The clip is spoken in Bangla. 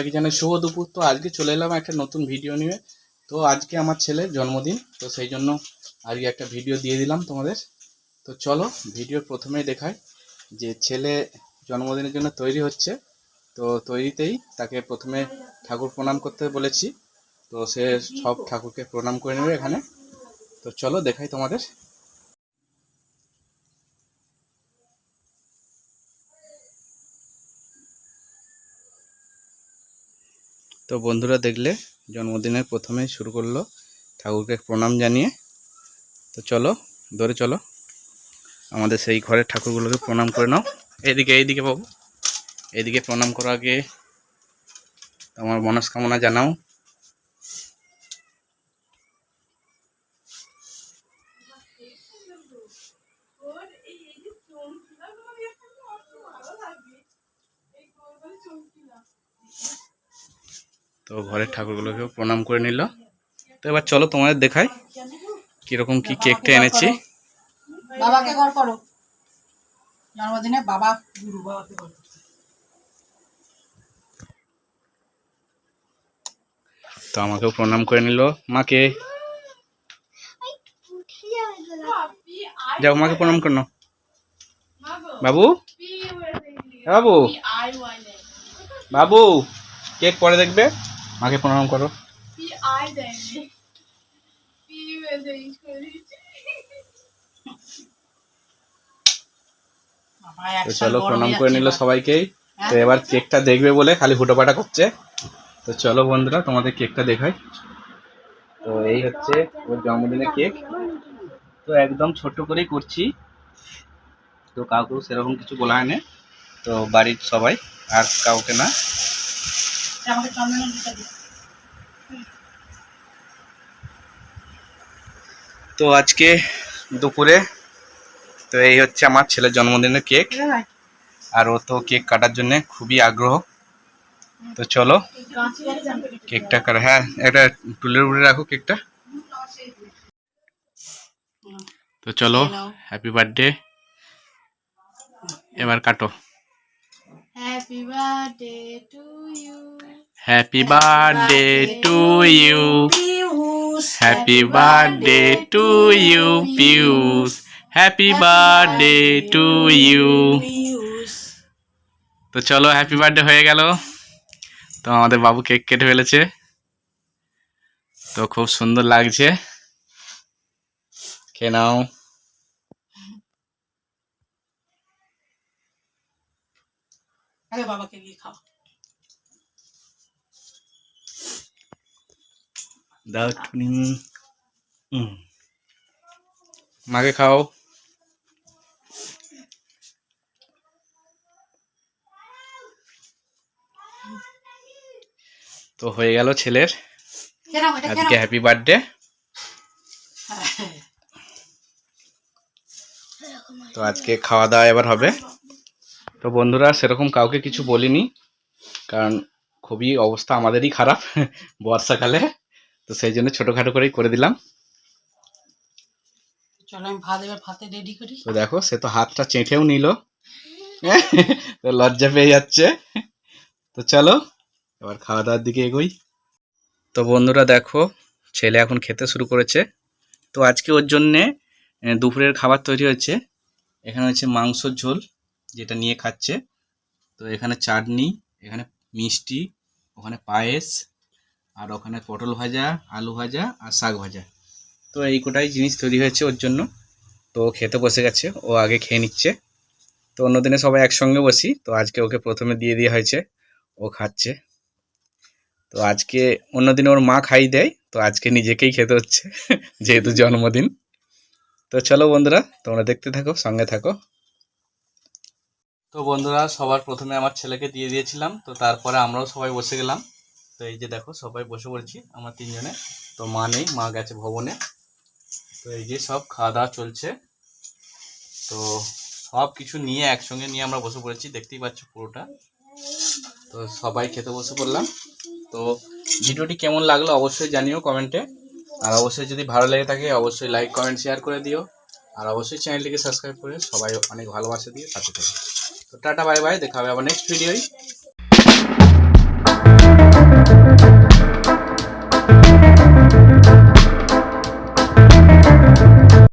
এখানে শুভ দুপুর। তো আজকে চলে এলাম একটা নতুন ভিডিও নিয়ে। তো আজকে আমার ছেলের জন্মদিন, তো সেই জন্য আজকে একটা ভিডিও দিয়ে দিলাম তোমাদের। তো চলো ভিডিও প্রথমেই দেখাই যে ছেলে জন্মদিনের জন্য তৈরি হচ্ছে। তো তৈরিতেই তাকে প্রথমে ঠাকুর প্রণাম করতে বলেছি। তো সে সব ঠাকুরকে প্রণাম করে নেবে এখানে। তো চলো দেখাই তোমাদের। তো বন্ধুরা দেখলে জন্মদিনের প্রথমে শুরু করল ঠাকুরকে প্রণাম জানিয়ে তো চলো ধরে চলো আমাদের সেই ঘরের ঠাকুরগুলোকে প্রণাম করে নাও এইদিকে এইদিকে বাবু এইদিকে প্রণাম করার আগে তোমার মনস্কামনা জানাও তো ঘরের ঠাকুরগুলোকেও প্রণাম করে নিল। তো এবার চলো তোমাদের দেখাই কীরকম কি কেকটা এনেছি। বাবাকে ঘর করো। জন্মদিনে বাবা গুরু বাবাকে ঘর তো আমাকেও প্রণাম করে নিল। মাকে। যাও মাকে প্রণাম করে বাবু? বাবু? বাবু কেক পরে দেখবে? মাকে প্রণাম করো। তো চলো প্রণাম করে নিল। সবাইকেই। তো হ্যাঁ? এবার কেকটা দেখবে বলে খালি হুটোপাটা করছে। তো চলো বন্ধুরা তোমাদের কেকটা দেখাই। তো এই হচ্ছে ওর জন্মদিনের কেক। তো একদম ছোট করেই করছি। তো কাউকেও সেরকম কিছু বলা হয়নি। তো বাড়ির সবাই আর কাউকে না। আমাকে চন্দনের দিতে দিও। তো আজকে দুপুরে তো এই হচ্ছে আমার ছেলের জন্মদিনের কেক। আর ও তো কেক কাটার জন্য খুবই আগ্রহ। তো চলো কেকটা কাটা। হ্যাঁ এটা টুলের উপরে রাখো কেকটা। তো চলো হ্যাপি বার্থডে এবার কাটো। Happy birthday to you. Happy birthday to you পিউস happy birthday to you তো চলো হ্যাপি বার্থডে হয়ে গেল। তো আমাদের বাবু কেক কেটে ফেলেছে। তো খুব সুন্দর লাগছে। খেয়ে নাও। বাবাকে গিয়ে খাও। দাও মাকে খাও। তো হয়ে গেল ছেলের। আজকে হ্যাপি বার্থডে তো আজকে খাওয়া দাওয়া এবার হবে। তো বন্ধুরা সেরকম কাউকে কিছু বলিনি কারণ খুবই অবস্থা আমাদেরই খারাপ বর্ষাকালে। তো সেই জন্য ছোটোখাটো করেই করে দিলাম। চলো আমি ভাত এবার ভাতে রেডি করি। তো দেখো সে তো হাতটা চেঁটেও নিল। তো লজ্জা পেয়ে যাচ্ছে। তো চলো এবার খাওয়া দাওয়ার দিকে এগোই। তো বন্ধুরা দেখো ছেলে এখন খেতে শুরু করেছে। তো আজকে ওর জন্যে দুপুরের খাবার তৈরি হয়েছে। এখানে হচ্ছে মাংসর ঝোল যেটা নিয়ে খাচ্ছে। তো এখানে চাটনি এখানে মিষ্টি ওখানে পায়েস আর ওখানে পটল ভাজা, আলু ভাজা আর শাক ভাজা। তো এই কোটাই জিনিস তৈরি হয়েছে ওর জন্য। তো ও খেতে বসে গেছে, ও আগে খেয়ে নিচ্ছে। তো অন্যদিনে সবাই একসঙ্গে বসি, তো আজকে ওকে প্রথমে দিয়ে দেওয়া হয়েছে, ও খাচ্ছে। তো আজকে অন্যদিনে ওর মা খাই দেয়, তো আজকে নিজেকেই খেতে হচ্ছে, যেহেতু জন্মদিন। তো চলো বন্ধুরা, তোমরা দেখতে থাকো, সঙ্গে থাকো। তো বন্ধুরা, সবার প্রথমে আমার ছেলেকে দিয়ে দিয়েছিলাম, তো তারপরে আমরাও সবাই বসে গেলাম। তো এই যে দেখো, সবাই বসে পড়েছি, আমার তিনজনে। তো মা নেই, মা গেছে ভবনে। তো এই যে সব খাওয়া দাওয়া চলছে। তো সব কিছু নিয়ে, একসঙ্গে নিয়ে আমরা বসে পড়েছি, দেখতেই পাচ্ছ পুরোটা। তো সবাই খেতে বসে পড়লাম। তো ভিডিওটি কেমন লাগল অবশ্যই জানিও কমেন্টে। আর অবশ্যই যদি ভালো লেগে থাকে, অবশ্যই লাইক, কমেন্ট, শেয়ার করে দিও। আর অবশ্যই চ্যানেলটিকে সাবস্ক্রাইব করে সবাই অনেক ভালোবাসা দিয়ে সাথে থাকো। তো টাটা, বাই বাই, দেখা হবে আবার নেক্সট ভিডিওয় thank you